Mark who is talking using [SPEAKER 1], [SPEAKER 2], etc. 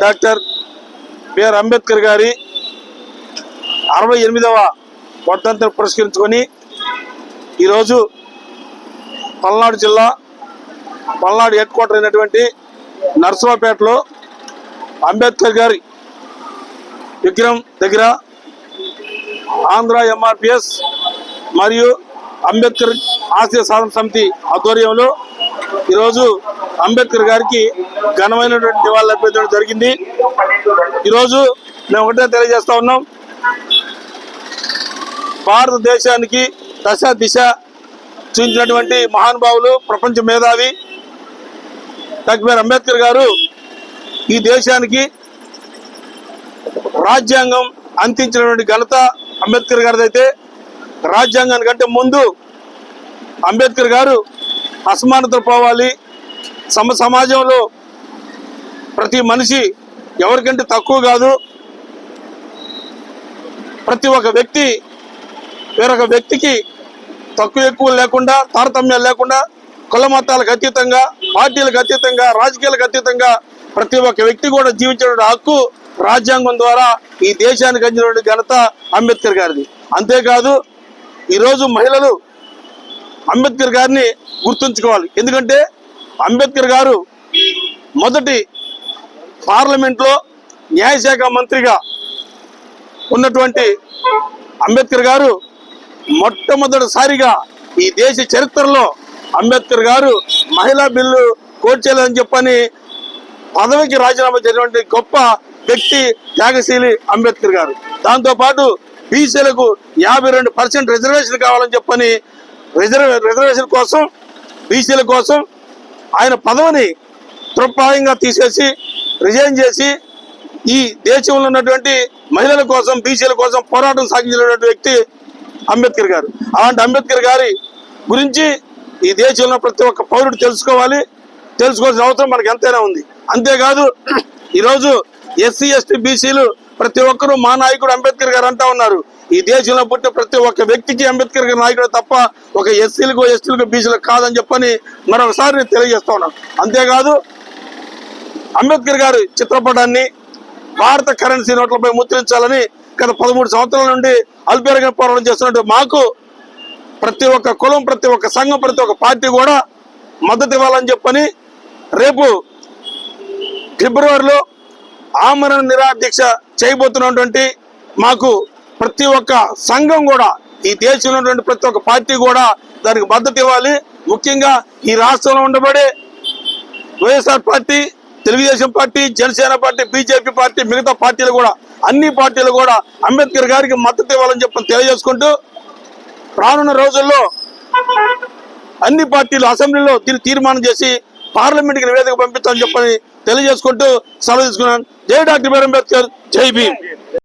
[SPEAKER 1] Doctor BR Ambedkar గారి అరవై ఎనిమిదవ వర్ధంతిని పురస్కరించుకొని ఈరోజు పల్నాడు జిల్లా పల్నాడు హెడ్ క్వార్టర్ అయినటువంటి నర్సరావుపేటలో అంబేద్కర్ గారి విగ్రహం దగ్గర ఆంధ్ర ఎంఆర్పిఎస్ మరియు అంబేద్కర్ ఆశయ సాధన సమితి ఆధ్వర్యంలో ఈరోజు అంబేద్కర్ గారికి ఘనమైనటువంటి నివాళులు అర్పించడం జరిగింది. ఈరోజు మేము ఒకటే తెలియజేస్తా ఉన్నాం. భారతదేశానికి దశ దిశ చూపించినటువంటి మహానుభావులు ప్రపంచ మేధావి డాక్టర్ అంబేద్కర్ గారు ఈ దేశానికి రాజ్యాంగం అందించినటువంటి ఘనత అంబేద్కర్ గారిదైతే రాజ్యాంగానికి అంటే ముందు అంబేద్కర్ గారు అసమానతలు పోవాలి. సమ సమాజంలో ప్రతి మనిషి ఎవరికంటే తక్కువ కాదు. ప్రతి ఒక్క వ్యక్తి వేరొక వ్యక్తికి తక్కువ ఎక్కువ లేకుండా తారతమ్యాలు లేకుండా కుల మతాలకు అతీతంగా పార్టీలకు అతీతంగా రాజకీయాలకు అతీతంగా ప్రతి ఒక్క వ్యక్తి కూడా జీవించే హక్కు రాజ్యాంగం ద్వారా ఈ దేశానికి అందినటువంటి ఘనత అంబేద్కర్ గారిది. అంతేకాదు ఈరోజు మహిళలు అంబేద్కర్ గారిని గుర్తుంచుకోవాలి. ఎందుకంటే అంబేద్కర్ గారు మొదటి పార్లమెంట్లో న్యాయశాఖ మంత్రిగా ఉన్నటువంటి అంబేద్కర్ గారు మొట్టమొదటిసారిగా ఈ దేశ చరిత్రలో అంబేద్కర్ గారు మహిళా బిల్లు కోట్ చేయాలని చెప్పని పదవికి రాజీనామా చేసినటువంటి గొప్ప వ్యక్తి త్యాగశీలి అంబేద్కర్ గారు. దాంతో పాటు బీసీలకు యాభై రెండు పర్సెంట్ రిజర్వేషన్ కావాలని చెప్పని రిజర్వే రిజర్వేషన్ కోసం బీసీల కోసం ఆయన పదవిని తృప్పాయంగా తీసేసి రిజైన్ చేసి ఈ దేశంలో ఉన్నటువంటి మహిళల కోసం బీసీల కోసం పోరాటం సాగించినటువంటి వ్యక్తి అంబేద్కర్ గారు. అలాంటి అంబేద్కర్ గారి గురించి ఈ దేశంలో ప్రతి ఒక్క పౌరుడు తెలుసుకోవాలి. తెలుసుకోవాల్సిన అవసరం మనకు ఎంతైనా ఉంది. అంతేకాదు ఈరోజు ఎస్సీ ఎస్టీ బీసీలు ప్రతి ఒక్కరూ మా నాయకుడు అంబేద్కర్ గారు అంటా ఉన్నారు. ఈ దేశంలో పుట్టిన ప్రతి ఒక్క వ్యక్తికి అంబేద్కర్ గారి నాయకుడు తప్ప ఒక ఎస్సీలకు ఎస్టీలకు బీసీలకు కాదని చెప్పని మరొకసారి నేను తెలియజేస్తా ఉన్నాను అంతేకాదు అంబేద్కర్ గారి చిత్రపటాన్ని భారత కరెన్సీ నోట్లపై ముద్రించాలని గత పదమూడు సంవత్సరాల నుండి అల్పేరగా పోరాటం చేస్తున్నట్టు మాకు ప్రతి ఒక్క కులం ప్రతి ఒక్క సంఘం ప్రతి ఒక్క పార్టీ కూడా మద్దతు ఇవ్వాలని చెప్పని రేపు ఫిబ్రవరిలో ఆమరణ నిరాదీక్ష చేయబోతున్నటువంటి మాకు ప్రతి ఒక్క సంఘం కూడా ఈ దేశంలో ఉన్నటువంటి ప్రతి ఒక్క పార్టీ కూడా దానికి మద్దతు ఇవ్వాలి. ముఖ్యంగా ఈ రాష్ట్రంలో ఉండబడే YSR party Telugu Desam party Janasena party BJP party మిగతా పార్టీలు కూడా అన్ని పార్టీలు కూడా అంబేద్కర్ గారికి మద్దతు ఇవ్వాలని చెప్పని తెలియజేసుకుంటూ రానున్న రోజుల్లో అన్ని పార్టీలు అసెంబ్లీలో తీర్మానం చేసి పార్లమెంట్కి నివేదిక పంపిస్తామని చెప్పని తెలియజేసుకుంటూ సెలవు తీసుకున్నాను. జై డాక్టర్ బిఆర్ అంబేద్కర్. జై భీమ్.